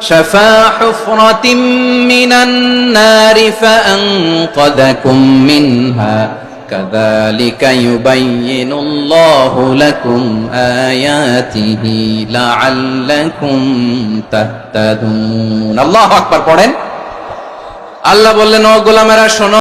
شفا حفرة من النار فأنقذكم منها كذلك يبين الله لكم آياته لعلكم تهتدون الله أكبر পড়েন আল্লাহ বললেন ও গোলামেরা শোনো